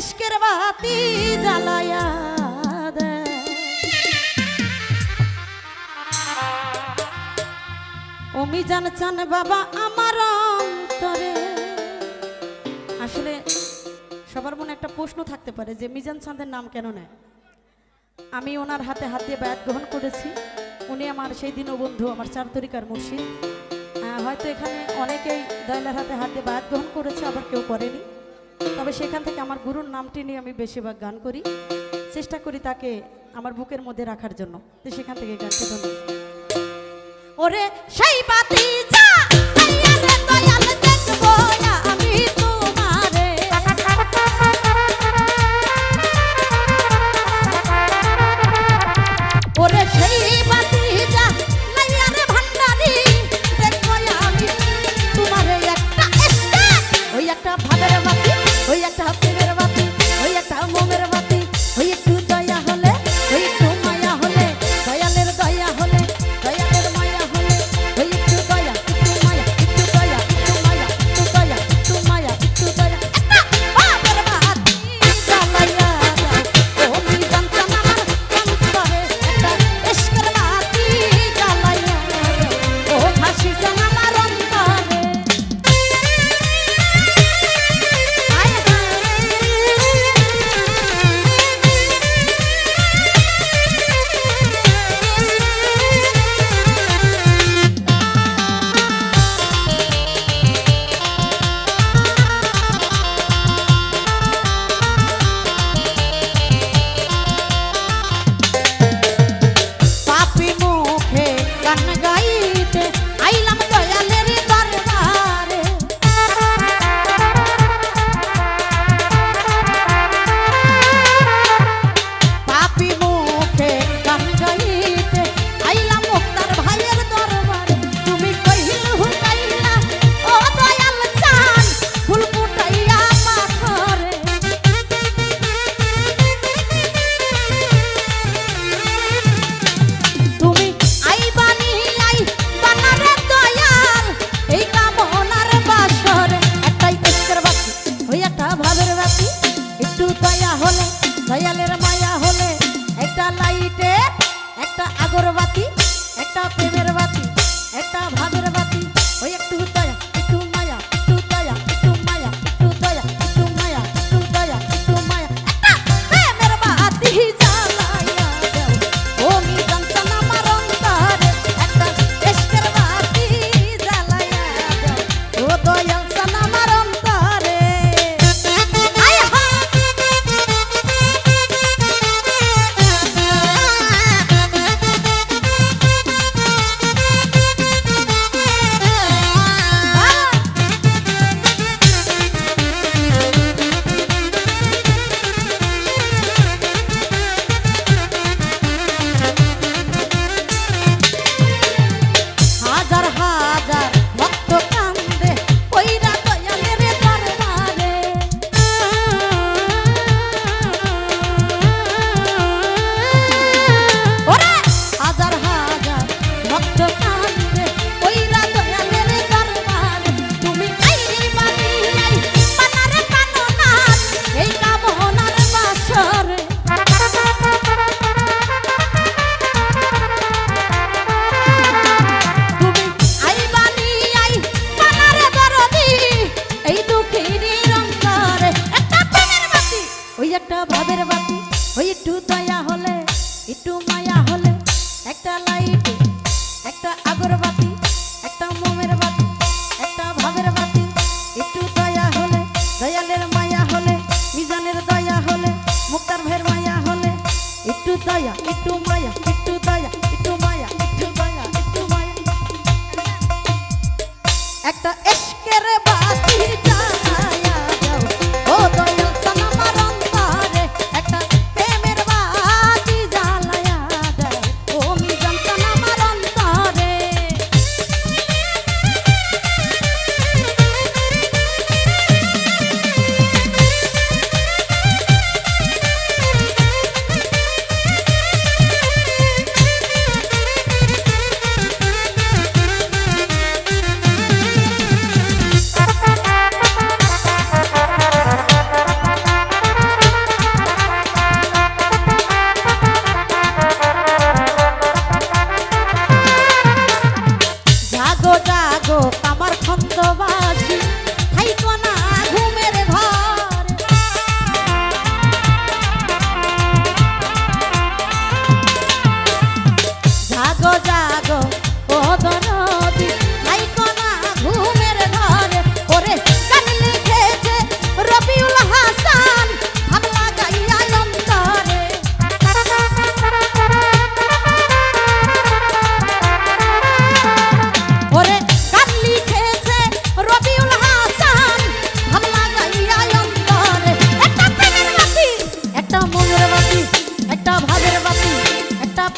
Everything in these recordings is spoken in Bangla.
ইস্কের বাতি জ্বালায়া অমি জানছেন বাবা আমার অন্তরে। আসলে সবার মনে একটা প্রশ্ন থাকতে পারে যে মিজান চাঁদের নাম কেন নেয়? আমি ওনার হাতে হাত দিয়ে ব্যাট গ্রহণ করেছি। উনি আমার সেই দিনও বন্ধু, আমার চারতরিকার মুর্শিদ। হয়তো এখানে অনেকেই দয়ালার হাতে হাত দিয়ে বায়াত গ্রহণ করেছে, আবার কেউ করেনি। তবে সেখান থেকে আমার গুরুর নামটি নিয়ে আমি বেশিরভাগ গান করি। চেষ্টা করি তাকে আমার বুকের মধ্যে রাখার জন্য। সেখান থেকে গানটি ধন্যবাদ। ওরে সেই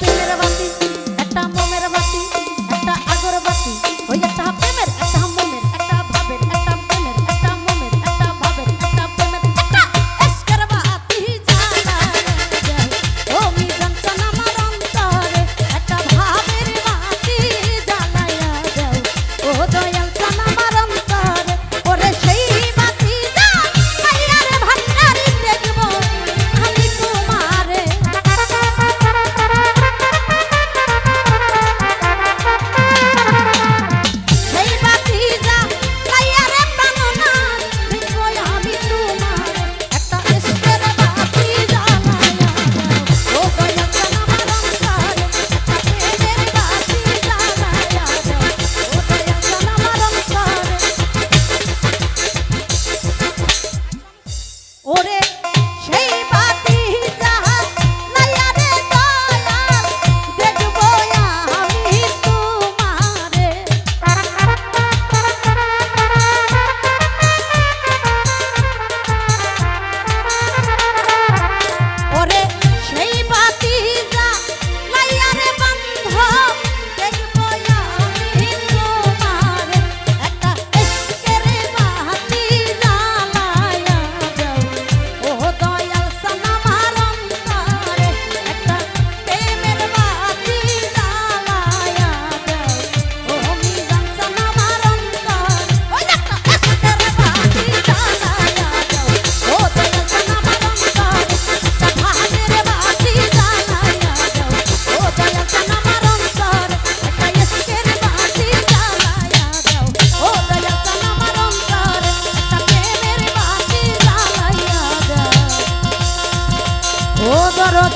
primera base.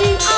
Baby,